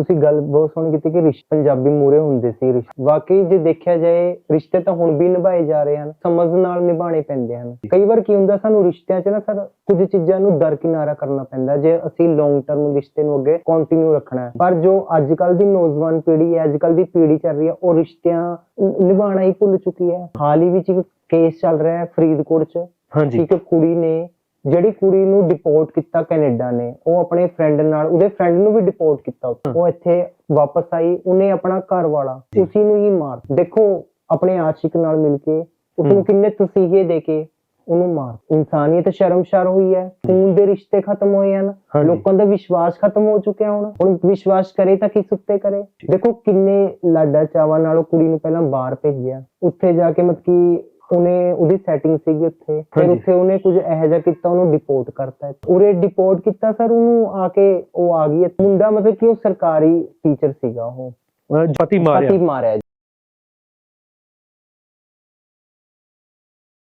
ਤੁਸੀਂ ਗੱਲ ਬਹੁਤ ਸੋਹਣੀ ਕੀਤੀ ਕਿ ਰਿਸ਼ਤੇ ਪੰਜਾਬੀ ਮੂਰੇ ਹੁੰਦੇ ਸੀ ਰਿਸ਼ਤੇ ਵਾਕਈ ਜੇ ਦੇਖਿਆ ਜਾਏ ਰਿਸ਼ਤੇ ਤਾਂ ਹੁਣ ਵੀ ਨਿਭਾਏ ਜਾ ਰਹੇ ਹਨ ਸਮਝ ਨਾਲ ਨਿਭਾਣੇ ਪੈਂਦੇ ਹਨ। ਕਈ ਵਾਰ ਕੀ ਹੁੰਦਾ ਸਾਨੂੰ ਰਿਸ਼ਤਿਆਂ 'ਚ ਨਾ ਸਰ ਕੁਝ ਚੀਜ਼ਾਂ ਨੂੰ ਦਰਕਿਨਾਰਾ ਕਰਨਾ ਪੈਂਦਾ ਜੇ ਅਸੀਂ ਲੌਂਗ ਟਰਮ ਰਿਸ਼ਤੇ ਨੂੰ ਅੱਗੇ ਕੰਟੀਨਿਊ ਰੱਖਣਾ ਹੈ। ਪਰ ਜੋ ਅੱਜ ਕੱਲ ਦੀ ਨੌਜਵਾਨ ਪੀੜ੍ਹੀ ਹੈ ਅੱਜ ਕੱਲ ਦੀ ਪੀੜ੍ਹੀ ਚੱਲ ਰਹੀ ਹੈ ਉਹ ਰਿਸ਼ਤਿਆਂ ਨ- ਨਿਭਾਉਣਾ ਹੀ ਭੁੱਲ ਚੁੱਕੀ ਹੈ। ਹਾਲ ਹੀ ਵਿੱਚ ਇੱਕ ਕੇਸ ਚੱਲ ਰਿਹਾ ਹੈ ਫਰੀਦਕੋਟ 'ਚ। ਹਾਂਜੀ। ਇੱਕ ਕੁੜੀ ਨੇ ਜਿਹੜੀ ਕੁੜੀ ਨੂੰ ਡਿਪੋਰਟ ਕੀਤਾ ਕੈਨੇਡਾ ਨੇ ਉਹ ਆਪਣੇ ਫਰੈਂਡ ਨਾਲ ਉਹਦੇ ਫਰੈਂਡ ਨੂੰ ਵੀ ਡਿਪੋਰਟ ਕੀਤਾ। ਉਹ ਇੱਥੇ ਵਾਪਸ ਆਈ ਉਹਨੇ ਆਪਣਾ ਘਰ ਵਾਲਾ। ਉਸੇ ਨੂੰ ਹੀ ਮਾਰ ਦੇਖੋ ਆਪਣੇ ਆਸ਼ਿਕ ਨਾਲ ਮਿਲ ਕੇ ਉਸ। ਨੂੰ ਕਿੰਨੇ ਤਸੀਹੇ ਦੇ ਕੇ ਉਹਨੂੰ ਮਾਰ ਇਨਸਾਨੀਅਤ ਸ਼ਰਮਸ਼ਾਰ ਹੋਈ ਹੈ ਖੂਨ ਦੇ ਰਿਸ਼ਤੇ ਖਤਮ ਹੋਏ ਹਨ। ਲੋਕਾਂ ਦਾ ਵਿਸ਼ਵਾਸ ਖਤਮ ਹੋ ਚੁੱਕਿਆ ਹੁਣ ਹੁਣ ਵਿਸ਼ਵਾਸ ਕਰੇ ਤਾਂ ਕਿਸ ਉੱਤੇ ਕਰੇ ਦੇਖੋ ਕਿੰਨੇ ਲਾਡਾ ਚਾਵਾਂ ਨਾਲ ਉਹ ਕੁੜੀ ਨੂੰ ਪਹਿਲਾਂ ਬਾਹਰ ਭੇਜਿਆ ਉੱਥੇ ਜਾ ਕੇ ਮਤਲਬ ਕਿ ਉਹਨੇ ਉਹਦੀ ਸੈਟਿੰਗ ਸੀਗੀ ਉੱਥੇ। ਫਿਰ। ਉੱਥੇ ਉਹਨੇ ਕੁਝ ਇਹੋ ਜਿਹਾ ਕੀਤਾ ਉਹਨੂੰ ਡਿਪੋਰਟ ਕਰਤਾ। ਉਰੇ ਡਿਪੋਰਟ ਕੀਤਾ ਸਰ ਉਹਨੂੰ ਆ ਕੇ ਉਹ ਆ ਗਈ। ਮੁੰਡਾ ਮਤਲਬ ਕਿ ਉਹ ਸਰਕਾਰੀ ਟੀਚਰ ਸੀਗਾ ਉਹ। ਪਤੀ ਮਾਰਿਆ। ਪਤੀ ਮਾਰਿਆ